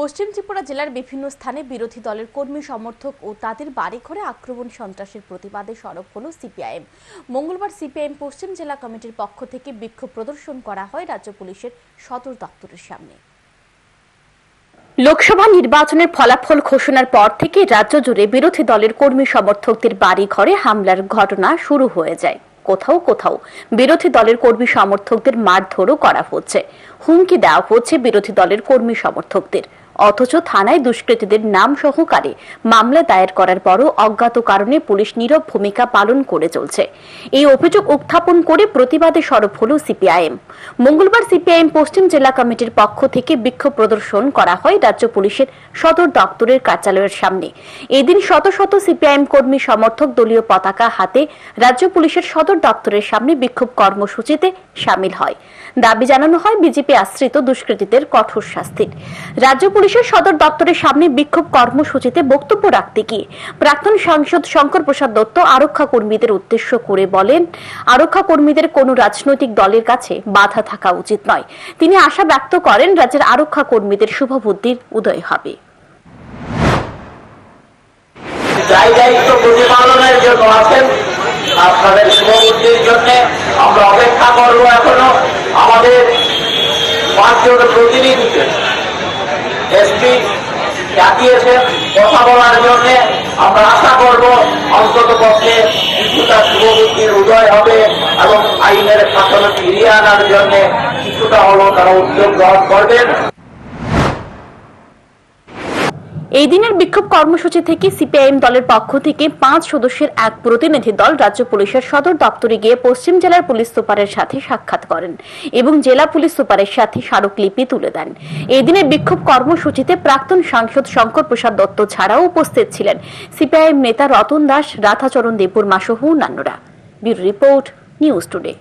পশ্চিম ত্রিপুরা জেলার বিভিন্ন স্থানে বিরোধী দলের কর্মী সমর্থক ও তাদের বাড়িঘরে আক্রমণ সন্ত্রাসের প্রতিবাদে সরব হল সিপিআইএম। মঙ্গলবার সিপিআইএম পশ্চিম জেলা কমিটির পক্ষ থেকে বিক্ষোভ প্রদর্শন করা হয় রাজ্য পুলিশের সদর দপ্তরের সামনে। লোকসভা নির্বাচনের ফলাফল ঘোষণার পর থেকে রাজ্য জুড়ে বিরোধী দলের কর্মী সমর্থকদের বাড়ি ঘরে হামলার ঘটনা শুরু হয়ে যায়। কোথাও কোথাও বিরোধী দলের কর্মী সমর্থকদের মারধরও করা হচ্ছে। হুমকি দেওয়া হচ্ছে বিরোধী দলের কর্মী সমর্থকদের। অথচ থানায় দুষ্কৃতীদের নাম সহকারে মামলা দায়ের করার পরও অজ্ঞাত কারণে পুলিশ নীরব ভূমিকা পালন করে চলছে। এই অভিযোগ উত্থাপন করে প্রতিবাদে সরব হল সিপিআইএম। মঙ্গলবার সিপিআইএম পশ্চিম জেলা কমিটির পক্ষ থেকে বিক্ষোভ প্রদর্শন করা হয় রাজ্য পুলিশের সদর দপ্তরের কার্যালয়ের সামনে। এদিন শত শত সিপিআইএম কর্মী, সমর্থক, দলীয় পতাকা হাতে রাজ্য পুলিশের সদর দপ্তরের সামনে বিক্ষোভ কর্মসূচিতে সামিল হয়। দাবি জানানো হয়, বিজেপি আশ্রিত দুষ্কৃতীদের কঠোর শাস্তির। রাজ্য পুলিশের সদর দপ্তরের সামনে বিক্ষোভ কর্মসূচিতে বক্তব্য রাখতে গিয়ে প্রাক্তন সাংসদ শঙ্কর প্রসাদ দত্ত আরক্ষা কর্মীদের উদ্দেশ্য করে বলেন, আরক্ষা কর্মীদের কোনো রাজনৈতিক দলের কাছে বাধা থাকা উচিত নয়। তিনি আশা ব্যক্ত করেন, রাজ্যের আরক্ষা কর্মীদের শুভবুদ্ধির উদয় হবে। আপনাদের শুভবুদ্ধির জন্য আমরা অপেক্ষা করব এখনও। আমাদের পাঁচজন প্রতিনিধিকে এসপি ডাকিয়েছেন কথা বলার জন্য আমরা আশা করব অন্তত পক্ষে কিছুটা শুভবুদ্ধির উদয় হবে এবং আইনের শাসন ফিরিয়ে আনার জন্য কিছুটা হলেও তারা উদ্যোগ গ্রহণ করবেন। এই দিনের বিক্ষোভ কর্মসূচি থেকে সিপিআইএম দলের পক্ষ থেকে পাঁচ সদস্যের এক প্রতিনিধি দল রাজ্য পুলিশের সদর দপ্তরে গিয়ে পশ্চিম জেলার পুলিশ সুপারের সাথে সাক্ষাৎ করেন এবং জেলা পুলিশ সুপারের সাথে স্মারকলিপি তুলে দেন। এই দিনের বিক্ষোভ কর্মসূচিতে প্রাক্তন সাংসদ শঙ্কর প্রসাদ দত্ত ছাড়াও উপস্থিত ছিলেন সিপিআইএম নেতা রতন দাস, রাধাচরণ দেববর্মা সহ অন্যান্যরা। Bureau report, news today.